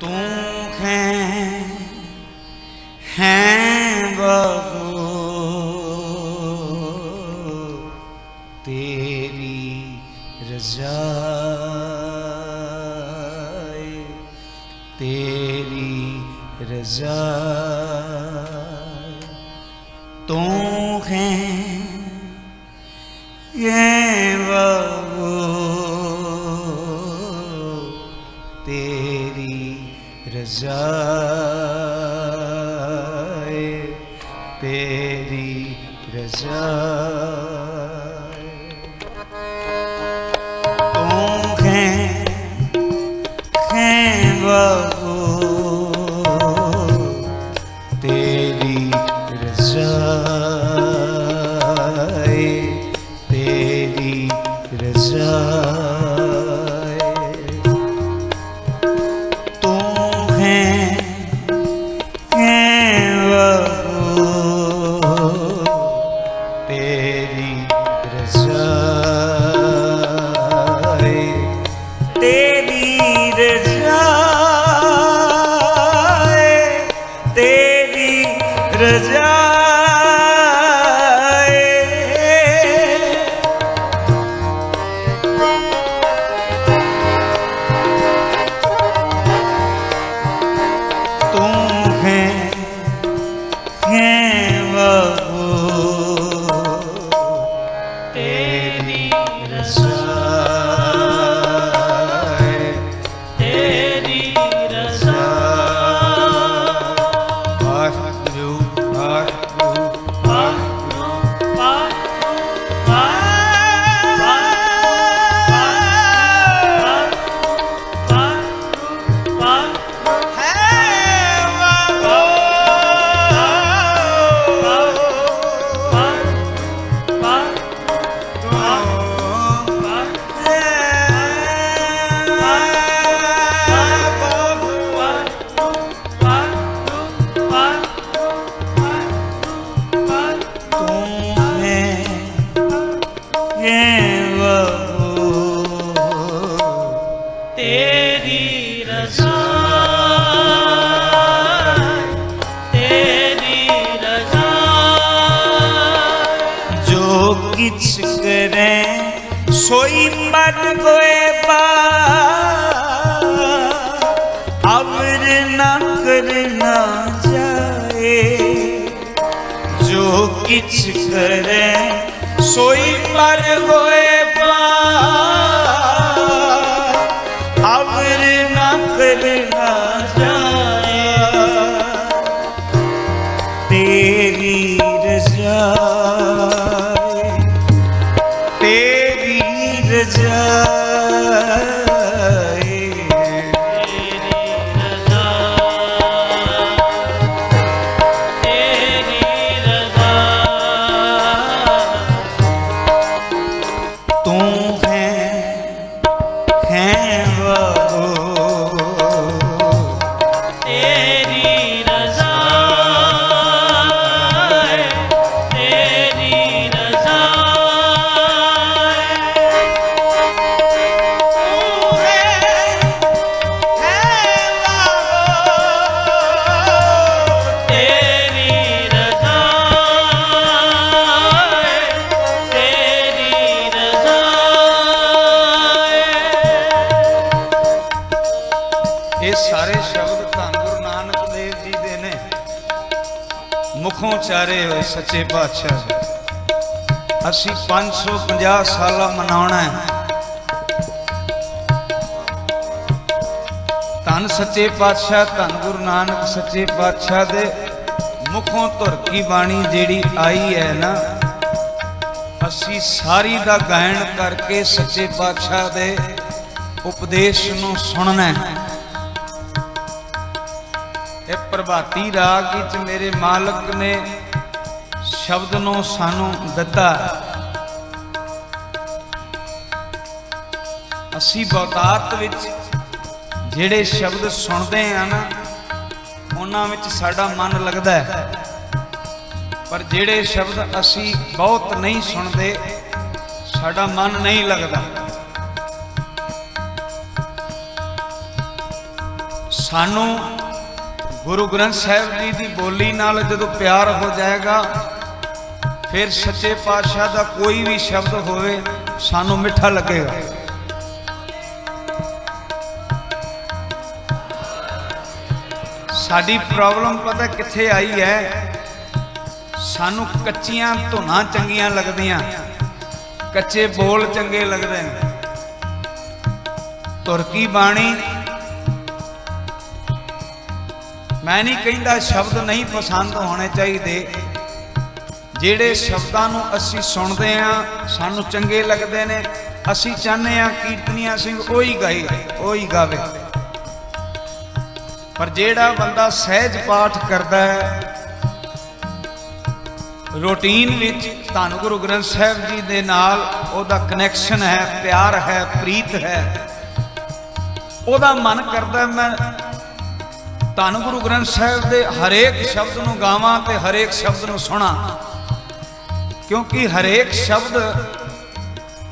ਤੂੰ ਹੈ ਹੈ ਬਹੂ ਤੇਰੀ ਰਜ਼ਾ ਏ, ਤੇਰੀ ਹੈ ਬਹੂ ਤੇਰੀ ਰਜ਼ਾ ਤੇਰੀ ਰਜ਼ਾ। ਜੋ ਕਿਛ ਕਰੇ ਸੋਈ ਮਨ ਕੋਏ ਮੁਖੋਂ ਚਾਰੇ ਹੋਏ ਸੱਚੇ ਪਾਤਸ਼ਾਹ ਦੇ। ਅਸੀਂ 550 ਸਾਲਾ ਮਨਾਉਣਾ ਹੈ ਧੰਨ ਸੱਚੇ ਪਾਤਸ਼ਾਹ, ਧੰਨ ਗੁਰੂ ਨਾਨਕ ਸੱਚੇ ਪਾਤਸ਼ਾਹ ਦੇ ਮੁਖੋਂ ਧੁਰ ਕੀ ਬਾਣੀ ਜਿਹੜੀ ਆਈ ਹੈ ਨਾ, ਅਸੀਂ ਸਾਰੀ ਦਾ ਗਾਇਨ ਕਰਕੇ ਸੱਚੇ ਪਾਤਸ਼ਾਹ ਦੇ ਉਪਦੇਸ਼ ਨੂੰ ਸੁਣਨਾ ਹੈ ਪ੍ਰਭਾਤੀ ਰਾਗ ਵਿੱਚ ਮੇਰੇ ਮਾਲਕ ਨੇ ਸ਼ਬਦ ਨੂੰ ਸਾਨੂੰ ਦਿੱਤਾ। ਅਸੀਂ ਬਹੁਤਾਤ ਵਿੱਚ ਜਿਹੜੇ ਸ਼ਬਦ ਸੁਣਦੇ ਆ ਨਾ, ਉਹਨਾਂ ਵਿੱਚ ਸਾਡਾ ਮਨ ਲੱਗਦਾ ਹੈ। ਪਰ ਜਿਹੜੇ ਸ਼ਬਦ ਅਸੀਂ ਬਹੁਤ ਨਹੀਂ ਸੁਣਦੇ, ਸਾਡਾ ਮਨ ਨਹੀਂ ਲੱਗਦਾ। ਸਾਨੂੰ ਗੁਰੂ ਗ੍ਰੰਥ ਸਾਹਿਬ ਜੀ ਦੀ ਬੋਲੀ ਨਾਲ ਜਦੋਂ ਪਿਆਰ ਹੋ ਜਾਏਗਾ, ਫਿਰ ਸੱਚੇ ਪਾਤਸ਼ਾਹ ਦਾ ਕੋਈ ਵੀ ਸ਼ਬਦ ਹੋਵੇ, ਸਾਨੂੰ ਮਿੱਠਾ ਲੱਗੇਗਾ। ਸਾਡੀ ਪ੍ਰੋਬਲਮ ਪਤਾ ਕਿੱਥੇ ਆਈ ਹੈ? ਸਾਨੂੰ ਕੱਚੀਆਂ ਧੁਨਾਂ ਚੰਗੀਆਂ ਲੱਗਦੀਆਂ, ਕੱਚੇ ਬੋਲ ਚੰਗੇ ਲੱਗਦੇ ਨੇ। ਤੁਰਕੀ ਬਾਣੀ? ਮੈਂ ਨਹੀਂ ਕਹਿੰਦਾ ਸ਼ਬਦ ਨਹੀਂ ਪਸੰਦ ਹੋਣੇ ਚਾਹੀਦੇ। ਜਿਹੜੇ ਸ਼ਬਦਾਂ ਨੂੰ ਅਸੀਂ ਸੁਣਦੇ ਆ ਸਾਨੂੰ ਚੰਗੇ ਲੱਗਦੇ ਨੇ, ਅਸੀਂ ਚਾਹੁੰਦੇ ਆ ਕੀਰਤਨੀਆ ਸਿੰਘ ਉਹੀ ਗਾਏ, ਉਹੀ ਗਾਵੇ। ਪਰ ਜਿਹੜਾ ਬੰਦਾ ਸਹਿਜ ਪਾਠ ਕਰਦਾ ਹੈ, ਰੂਟੀਨ ਵਿੱਚ ਧੰਨ ਗੁਰੂ ਗ੍ਰੰਥ ਸਾਹਿਬ ਜੀ ਦੇ ਨਾਲ ਉਹਦਾ ਕਨੈਕਸ਼ਨ ਹੈ, ਪਿਆਰ ਹੈ, ਪ੍ਰੀਤ ਹੈ, ਉਹਦਾ ਮਨ ਕਰਦਾ ਮੈਂ ਧੰਨ ਗੁਰੂ ਗ੍ਰੰਥ ਸਾਹਿਬ ਦੇ ਹਰੇਕ ਸ਼ਬਦ ਨੂੰ ਗਾਵਾਂ ਤੇ ਹਰੇਕ ਸ਼ਬਦ ਨੂੰ ਸੁਣਾ। ਕਿਉਂਕਿ ਹਰੇਕ ਸ਼ਬਦ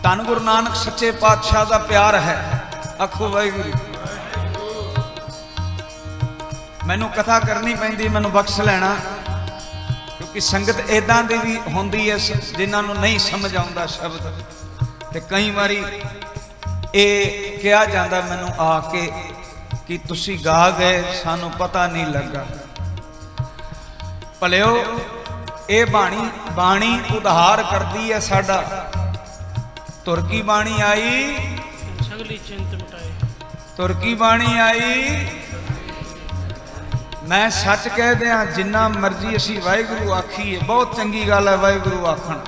ਧੰਨ ਗੁਰੂ ਨਾਨਕ ਸੱਚੇ ਪਾਤਸ਼ਾਹ ਦਾ ਪਿਆਰ ਹੈ। ਆਖੋ ਵਾਹਿਗੁਰੂ ਮੈਨੂੰ ਕਥਾ ਕਰਨੀ ਪੈਂਦੀ, ਮੈਨੂੰ ਬਖਸ਼ ਲੈਣਾ। ਕਿਉਂਕਿ ਸੰਗਤ ਇਦਾਂ ਦੀ ਵੀ ਹੁੰਦੀ ਹੈ ਸ- ਜਿਨ੍ਹਾਂ ਨੂੰ ਨਹੀਂ ਸਮਝ ਆਉਂਦਾ ਸ਼ਬਦ। ਤੇ ਕਈ ਵਾਰੀ ਇਹ ਕਿਹਾ ਜਾਂਦਾ, ਮੈਨੂੰ ਆ ਕੇ ਕਿ ਤੁਸੀਂ ਗਾ ਗਏ ਸਾਨੂੰ ਪਤਾ ਨਹੀਂ ਲੱਗਾ। ਭਲਿਓ ਇਹ ਬਾਣੀ ਬਾਣੀ ਉਧਾਰ ਕਰਦੀ ਹੈ ਸਾਡਾ। ਤੁਰਕੀ ਬਾਣੀ ਆਈ? ਸਗਲੀ ਚਿੰਤ ਮਿਟਾਏ। ਤੁਰਕੀ ਬਾਣੀ ਆਈ? ਮੈਂ ਸੱਚ ਕਹਿ ਦਿਆਂ ਜਿੰਨਾ ਮਰਜ਼ੀ ਅਸੀਂ ਵਾਹਿਗੁਰੂ ਆਖੀਏ ਬਹੁਤ ਚੰਗੀ ਗੱਲ ਹੈ ਵਾਹਿਗੁਰੂ ਆਖਣ।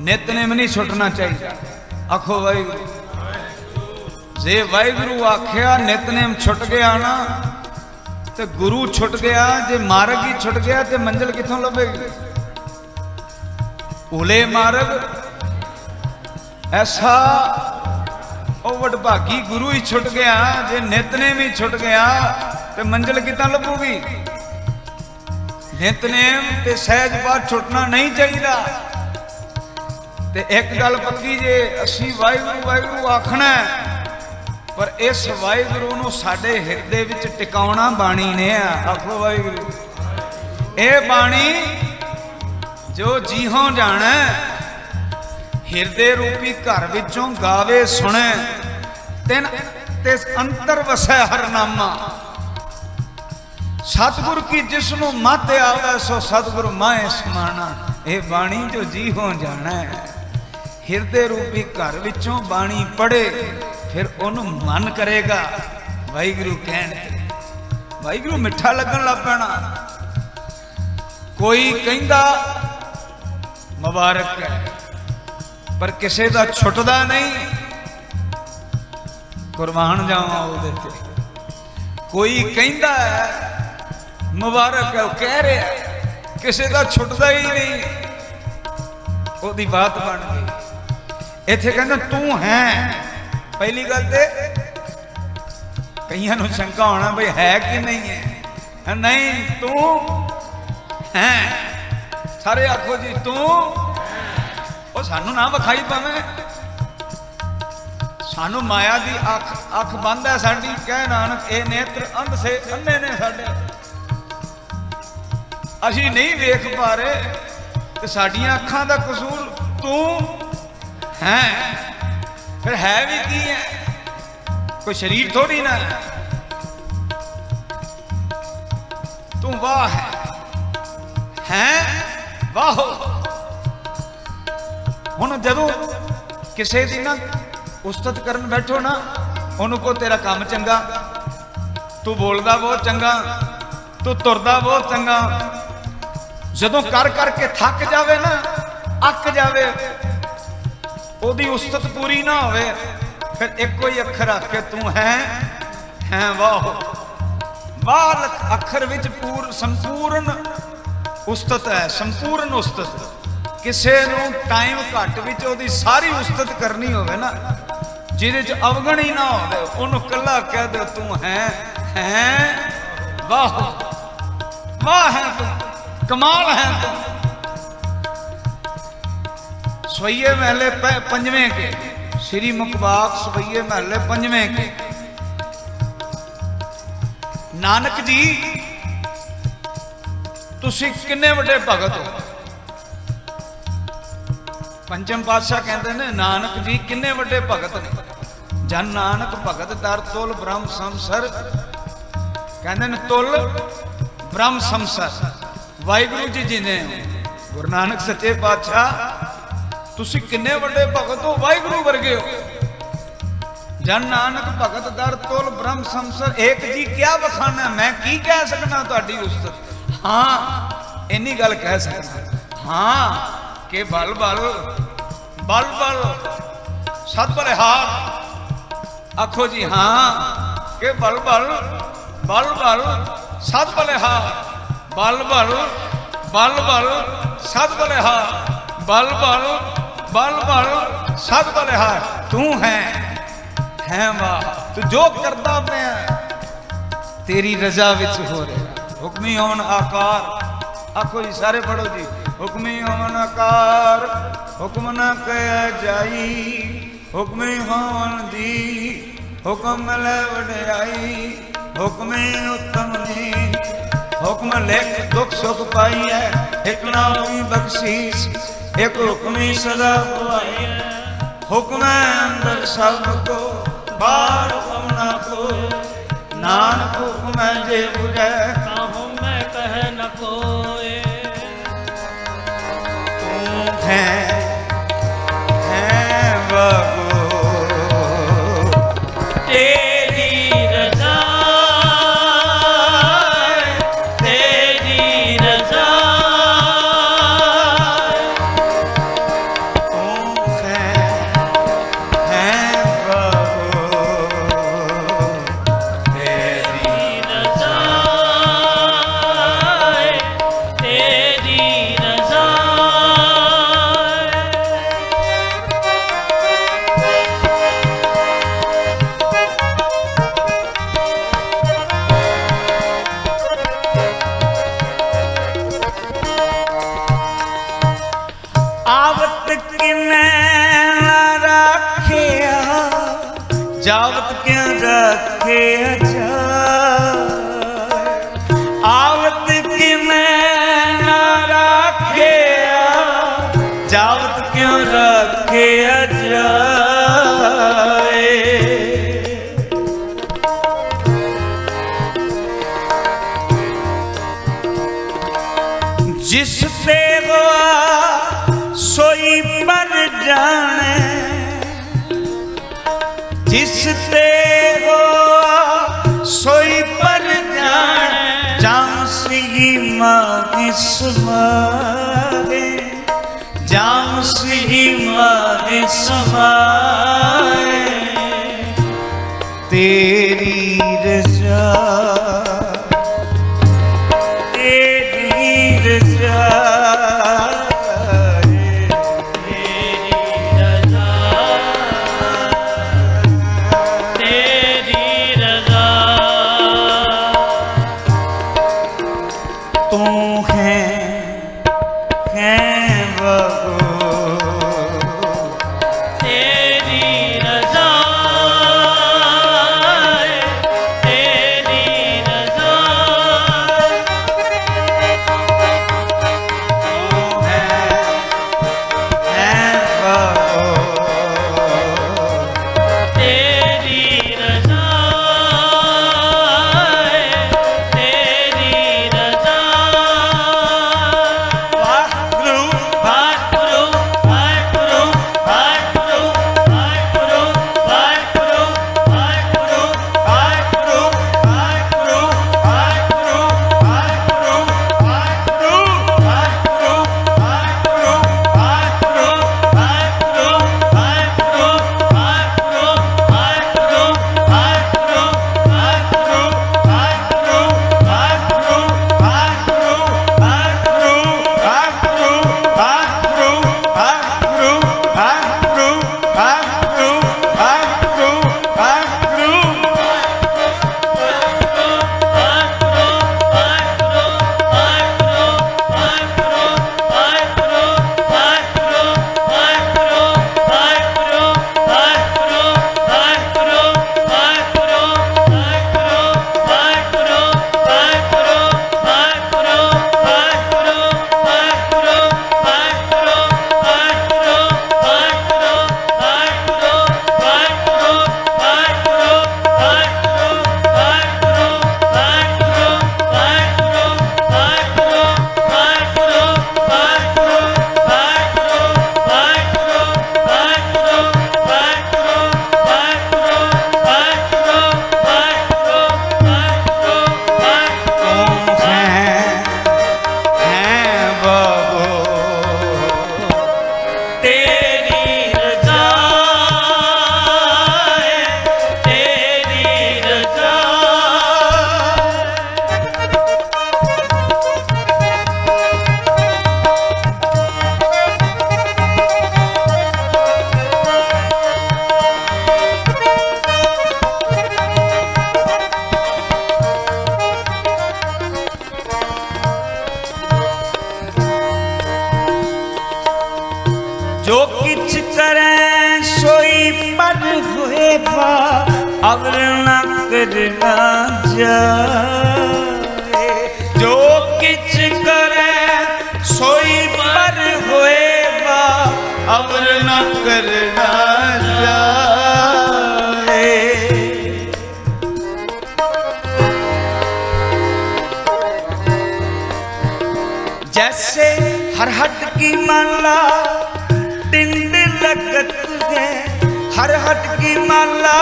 ਨਿਤਨੇਮ ਨਹੀਂ ਛੁੱਟਣਾ ਚਾਹੀਦਾ। ਆਖੋ ਵਾਹਿਗੁਰੂ। ਜੇ ਵਾਹਿਗੁਰੂ ਆਖਿਆ ਨਿਤਨੇਮ ਛੁੱਟ ਗਿਆ ਨਾ ਤੇ ਗੁਰੂ ਛੁੱਟ ਗਿਆ ਜੇ ਮਾਰਗ ਹੀ ਛੁੱਟ ਗਿਆ ਤੇ ਮੰਜ਼ਿਲ ਕਿੱਥੋਂ ਲੱਭੇਗੀ? ਉਲੇ ਮਾਰਗ ਐਸਾ ਉਹ ਵਡਭਾਗੀ ਗੁਰੂ ਹੀ ਛੁੱਟ ਗਿਆ ਜੇ ਨਿਤਨੇਮ ਹੀ ਛੁੱਟ ਗਿਆ ਤੇ ਮੰਜ਼ਿਲ ਕਿੱਦਾਂ ਲੱਭੂਗੀ? ਨਿਤਨੇਮ ਤੇ ਸਹਿਜ ਪਾਠ ਛੁੱਟਣਾ ਨਹੀਂ ਚਾਹੀਦਾ। ਤੇ ਇੱਕ ਗੱਲ ਪੱਕੀ ਜੇ ਅਸੀਂ ਵਾਹਿਗੁਰੂ ਵਾਹਿਗੁਰੂ ਆਖਣਾ ਹੈ, ਪਰ ਇਸ ਵਾਹਿਗੁਰੂ ਨੂੰ ਸਾਡੇ ਹਿਰਦੇ ਵਿੱਚ ਟਿਕਾਉਣਾ ਬਾਣੀ ਨੇ ਆ। ਆਖੋ ਵਾਹਿਗੁਰੂ। ਇਹ ਬਾਣੀ ਜੋ ਜੀਹੋਂ ਜਾਣਾ ਹਿਰਦੇ ਰੂਪੀ ਘਰ ਵਿੱਚੋਂ ਗਾਵੇ ਸੁਣੇ ਤਿਨ ਤੇ ਅੰਤਰ ਵਸੈ ਹਰ ਨਾਮਾ। ਸਤਿਗੁਰ ਕੀ ਜਿਸ ਨੂੰ ਮਤ ਆਵੇ ਸੋ ਸਤਿਗੁਰ ਮਾਏ ਸਮਾਣਾ। ਇਹ ਬਾਣੀ ਜੋ ਜੀ ਹੋ ਜਾਣਾ ਹੈ ਹਿਰਦੇ ਰੂਪੀ ਘਰ ਵਿੱਚੋਂ ਬਾਣੀ ਪੜੇ ਫਿਰ ਉਹਨੂੰ ਮਨ ਕਰੇਗਾ। ਵਾਹਿਗੁਰੂ ਕਹਿਣ ਤੇ, ਵਾਹਿਗੁਰੂ ਮਿੱਠਾ ਲੱਗਣ ਲੱਗ ਪੈਣਾ। ਕੋਈ ਕਹਿੰਦਾ, ਮੁਬਾਰਕ ਹੈ, ਪਰ ਕਿਸੇ ਦਾ ਛੁੱਟਦਾ ਨਹੀਂ। ਕੁਰਬਾਨ ਜਾਵਾਂ ਉਹਦੇ ਤੇ। ਕੋਈ ਕਹਿੰਦਾ ਹੈ, ਮੁਬਾਰਕ ਹੈ, ਉਹ ਕਹਿ ਰਿਹਾ ਕਿਸੇ ਦਾ ਛੁੱਟਦਾ ਹੀ ਨਹੀਂ। ਉਹਦੀ ਬਾਤ ਬਣ ਗਈ। ਇੱਥੇ ਕਹਿੰਦਾ, ਤੂੰ ਹੈ ਪਹਿਲੀ ਗੱਲ ਤੇ ਕਈਆਂ ਨੂੰ ਸ਼ੰਕਾ ਹੋਣਾ ਬਈ ਹੈ ਕਿ ਨਹੀਂ ਹੈ? ਨਹੀਂ, ਤੂੰ ਹੈ। ਸਾਰੇ ਆਖੋ ਜੀ, ਤੂੰ। ਉਹ ਸਾਨੂੰ ਨਾ ਵਿਖਾਈ ਪਵੇਂ ਸਾਨੂੰ ਮਾਇਆ ਦੀ ਅੱਖ ਅੱਖ ਬੰਦ ਹੈ ਸਾਡੀ। ਕਹਿ ਨਾਨਕ, ਇਹ ਨੇਤਰ ਅੰਧ ਸੇ ਅੰਨੇ ਨੇ ਸਾਡੇ। ਅਸੀਂ ਨਹੀਂ ਵੇਖ ਪਾ ਰਹੇ ਤੇ ਸਾਡੀਆਂ ਅੱਖਾਂ ਦਾ ਕਸੂਰ ਤੂੰ ਹੈ। ਫਿਰ ਹੈ ਵੀ ਕੀ ਹੈ? ਕੋਈ ਸਰੀਰ ਥੋੜੀ ਨਾ ਤੂੰ ਵਾਹ ਹੈ। ਹੈ? ਵਾਹੋ ਹੁਣ ਜਦੋਂ ਕਿਸੇ ਦੀ ਨਾ ਉਸਤਤ ਕਰਨ ਬੈਠੋ ਨਾ, ਉਹਨੂੰ ਕੋ ਤੇਰਾ ਕੰਮ ਚੰਗਾ। ਤੂੰ ਬੋਲਦਾ ਬਹੁਤ ਚੰਗਾ। ਤੂੰ ਤੁਰਦਾ ਬਹੁਤ ਚੰਗਾ। ਜਦੋਂ ਕਰ ਕਰਕੇ ਥੱਕ ਜਾਵੇ ਨਾ, ਅੱਕ ਜਾਵੇ। ਉਹਦੀ ਉਸਤਤ ਪੂਰੀ ਨਾ ਹੋਵੇ, ਫਿਰ ਇੱਕੋ ਹੀ ਅੱਖਰ ਰੱਖ ਕੇ ਤੂੰ ਹੈ ਹੈ ਵਾਹ। ਵਾਹ ਅੱਖਰ ਵਿੱਚ ਪੂਰ ਸੰਪੂਰਨ ਉਸਤਤ ਹੈ, ਸੰਪੂਰਨ ਉਸਤਤ। ਕਿਸੇ ਨੂੰ ਟਾਈਮ ਘੱਟ ਵਿੱਚ ਉਹਦੀ ਸਾਰੀ ਉਸਤਤ ਕਰਨੀ ਹੋਵੇ ਨਾ, ਜਿਹਦੇ ਚ ਅਵਗਣ ਹੀ ਨਾ ਹੋਵੇ, ਉਹਨੂੰ ਕੱਲਾ ਕਹਿ ਦੇ ਤੂੰ ਹੈ ਹੈ, ਵਾਹ। ਵਾਹ ਹੈ ਤੂੰ, ਕਮਾਲ ਹੈ ਤੂੰ। ਸਵਈਏ ਮਹਲੇ ਪ- ਪੰਜਵੇਂ ਕੇ। ਸ੍ਰੀ ਮੁਖਬਾਕ ਸਵਈਏ ਮਹਲੇ ਪੰਜਵੇਂ ਕੇ। ਨਾਨਕ ਜੀ, ਤੁਸੀਂ ਕਿੰਨੇ ਵੱਡੇ ਭਗਤ ਹੋ? ਪੰਚਮ ਪਾਤਸ਼ਾਹ ਕਹਿੰਦੇ ਨੇ, ਨਾਨਕ ਜੀ ਕਿੰਨੇ ਵੱਡੇ ਭਗਤ ਨੇ? ਜਨ ਨਾਨਕ ਭਗਤ ਦਰ ਤੁਲ ਬ੍ਰਹਮ ਸੰਸਰ। ਕਹਿੰਦੇ ਨੇ ਤੁਲ ਬ੍ਰਹਮ ਸੰਸਰ। ਵਾਹਿਗੁਰੂ ਜੀ ਜੀ ਨੇ ਗੁਰੂ ਨਾਨਕ ਸੱਚੇ ਪਾਤਸ਼ਾਹ ਤੁਸੀਂ ਕਿੰਨੇ ਵੱਡੇ ਭਗਤ ਹੋ? ਵਾਹਿਗੁਰੂ ਵਰਗੇ ਹੋ। ਜਨ ਨਾਨਕ ਭਗਤ ਦਰ ਤੁਲ ਬ੍ਰਹਮ ਸੰਸਰ, ਏਕ ਜੀ ਕਿਆ ਬਖਾਨਾ ਮੈਂ ਕੀ ਕਹਿ ਸਕਦਾ ਤੁਹਾਡੀ ਉਸਤਤ? ਹਾਂ, ਇੰਨੀ ਗੱਲ ਕਹਿ ਸਕਦਾ। ਹਾਂ, ਕਿ ਬਲ ਬਲ ਬਲ ਬਲ, ਸਤ ਬਲਿਹਾਰ ਆਖੋ ਜੀ, ਹਾਂ, ਕਿ ਬਲ ਬਲ ਬਲ ਬਲ, ਸਤ ਬਲਿਹਾਰ ਬਲ ਬਲ ਬਲ ਬਲ, ਸਤ ਬਲਿਹਾਰ ਬਲ ਬਲ ਬਲ ਬਲ, ਸਭ ਬਲਿਹਾਰ ਤੂੰ ਹੈ ਹੈ ਵਾਹ। ਤੂੰ ਜੋ ਕਰਦਾ ਪਿਆ, ਤੇਰੀ ਰਜ਼ਾ ਵਿੱਚ ਹੋ ਰਿਹਾ। ਹੁਕਮੀ ਹੋਣ ਆਕਾਰ, ਆਖੋ ਜੀ, ਸਾਰੇ ਪੜੋ ਜੀ। ਹੁਕਮੀ ਹੋਣ ਆਕਾਰ, ਹੁਕਮ ਨਾ ਕਹਿ ਜਾਈ। ਹੁਕਮੀ ਹੋਣ ਦੀ ਹੁਕਮ ਲੈ ਵਡਿਆਈ। ਹੁਕਮੀ ਉਤਮ ਦੀ ਹੁਕਮ ਲਿਖ, ਦੁਖ ਸੁਖ ਪਾਈਐ ਇਕ ਨਾ ਹੋਈ ਬਖਸ਼ੀਸ਼ ਇਕ ਹੁਕਮੀ ਸਦਾ ਪਾਈਐ ਹੁਕਮ ਅੰਦਰ ਸਭ ਕੋ ਬਾਹਰ ਹੁਕਮ ਨਾ ਕੋ ਨਾਨਕ ਹੁਕਮ ਜੇ ਬੁਝੈ ਕਾਹੂ ਮੈਂ ਕਹਿ ਨ ਕੋਏ ਤੂੰ ਹੈ ਹੈ ਬਗੋ ਕਿਉਂ ਰੱਖਿਆ ਜਾਏ ਆਵਤ ਕਿਵੇਂ ਨਾ ਰੱਖਿਆ ਜਾਵਤ ਕਿਉਂ ਰੱਖੇ ਜਾਏ ਜਿਸ ਤੇ ਹੋਆ ਸੋਈ ਪਰ ਜਾਣੇ ਜਿਸ ਤੇ ਸੀ ਮਾਂ ਸਮਾਗੇ ਜਾਂ ਸੀ ਮਾਂ ਸਮਾਏ ਤੇਰੀ ਜੋ ਕਿਛ ਕਰੈ, ਸੋਈ ਪਰ ਹੋਏਗਾ, ਅਵਰ ਨਾ ਕਰਨਾ ਜਾਏ। ਜੋ ਕਿਛ ਕਰੈ, ਸੋਈ ਪਰ ਹੋਏਗਾ, ਅਵਰ ਨਾ ਕਰਨਾ ਜਾਏ। ਜੈਸੇ ਹਰ ਹੱਟ ਕੀ ਮਾਲਾ हर हट की माला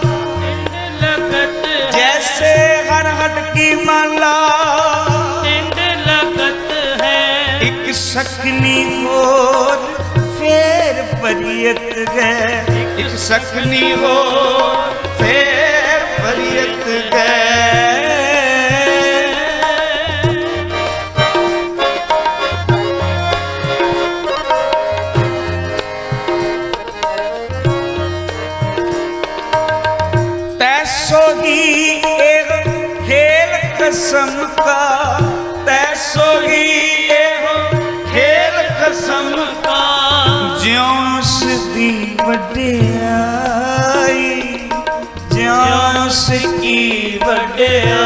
टिंड लगत है जैसे हर हट की माला टिंड लगत है एक सकनी और फेर परियत है एक सकनी हो फेर परियत गए ਵਡਿਆਈ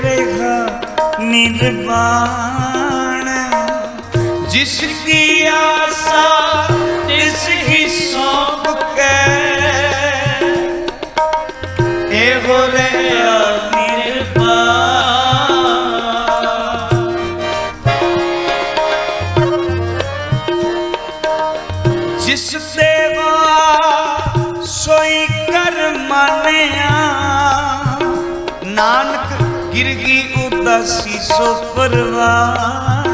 ਇਹੋ ਰੇਖਾ ਨਿਰਵਾਣ। ਜਿਸ ਕੀ ਆਸਾ, ਤਿਸ ਹੀ ਸੌਂਪ ਕੇ। ਇਹੋ ਰੇਖਾ ਨਿਰਵਾਣ। ਜਿਸ ਦੇਵਾ ਸੋਈ ਕਰ ਮਾਨਿਆ, ਨਾਨਕ ਗਿਰਗੀ ਉਦਾਸੀ ਸੋ ਪਰਵਾਨ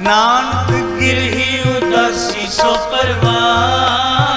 ਨਾਨਕ ਗਿਰਗੀ ਉਦਾਸੀ ਸੋ ਪਰਵਾਨ